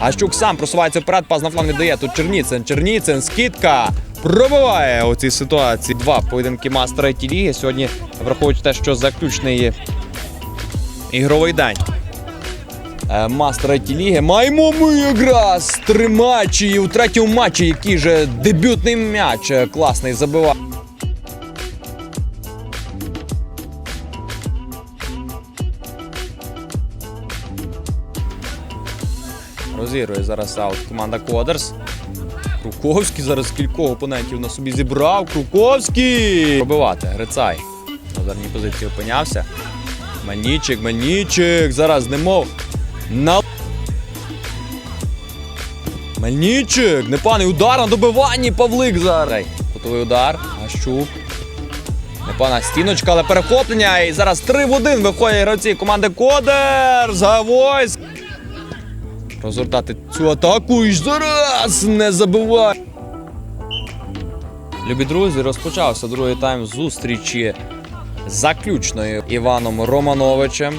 Ащук сам просувається вперед, пас на фланг віддає. Тут Черніцин. Черніцин, скидка. Пробиває у цій ситуації. Два поєдинки мастера ті ліги. Сьогодні, враховуючи те, що заключний ігровий день. Е, Мастера ті ліги. Маємо ми якраз три матчі. І у третьому матчі, який же дебютний м'яч. е, Класний забивав. Розігрує зараз аут команда Кодерс. Круковський зараз кількох опонентів на собі зібрав. Круковський! Пробивати. Грицай. На ударній позиції опинявся. Манічик, Манічик. Зараз немов. На... Мельничик, непаний удар на добиванні Павлик зараз. Готовий удар. Гащук. Непана стіночка, але перехоплення. І зараз 3 в 1 виходять гравці команди Кодер. Завойськ. Розгортати цю атаку і зараз не забивай. Любі друзі, розпочався другий тайм зустрічі заключною Іваном Романовичем.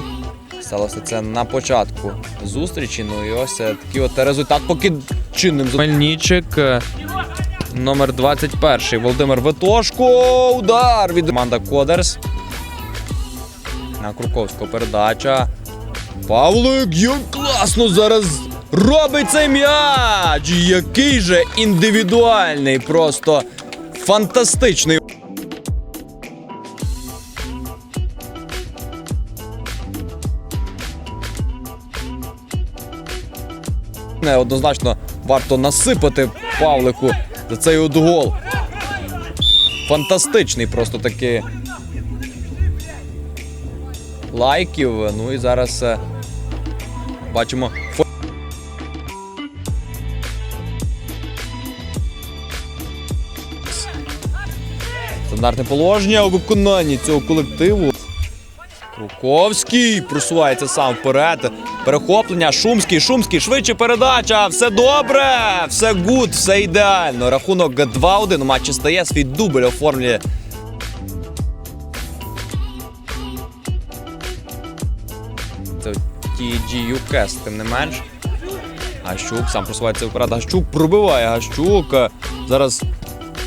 Сталося це на початку зустрічі. Ну і ось е, такий от результат поки чинним. Мельничик. е, Номер 21 Володимир Витошко. Удар від команда Кодерс. На Круковського передача. Павлик, як класно зараз робить цей м'яч! Який же індивідуальний, просто фантастичний. Неоднозначно варто насипати Павлику за цей от. Фантастичний просто таки лайків. Ну і зараз е, бачимо. Стандартне положення у виконанні цього колективу. Круковський просувається сам вперед. Перехоплення. Шумський, Шумський, швидше передача. Все добре, все гуд, все ідеально. Рахунок 2-1 у матчі стає. Свій дубль оформлює Це TG UKS, тим не менш. Гащук сам просувається вперед. Гащук пробиває Гащук. Зараз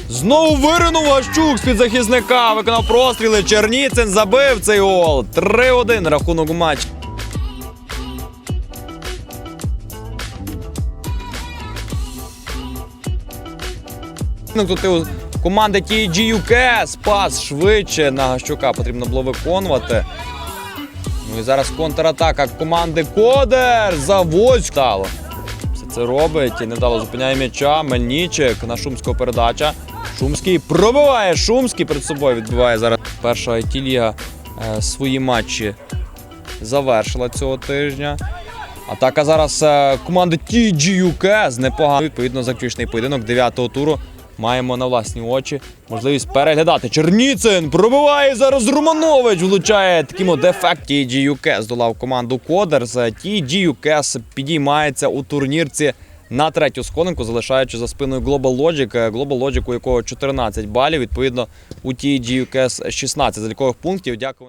знову виринув Гащук з-під захисника. Виконав простріли. Черніцин забив цей гол. 3-1 рахунок у матчі. Ну, Тут у команди TG UKS пас швидше на Гащука потрібно було виконувати. Ну і зараз контратака команди Кодер. Заводь стало. Це робить і недало зупиняє м'яча. Мельничик на Шумського передача. Шумський пробиває. Шумський перед собою відбиває зараз. Перша it ліга е, свої матчі завершила цього тижня. Атака зараз е, команди TGUK з непогано. Відповідно, заключний поєдинок 9-го туру. Маємо на власні очі можливість переглядати. Черніцин пробиває зараз Романович. Влучає таким от дефект TGUK. Здолав команду Кодерс. TGUK підіймається у турнірці на третю сходинку, залишаючи за спиною Global Logic. Е, Global Logic, у якого 14 балів. Відповідно, у TGUK 16 залікових пунктів. Дякую.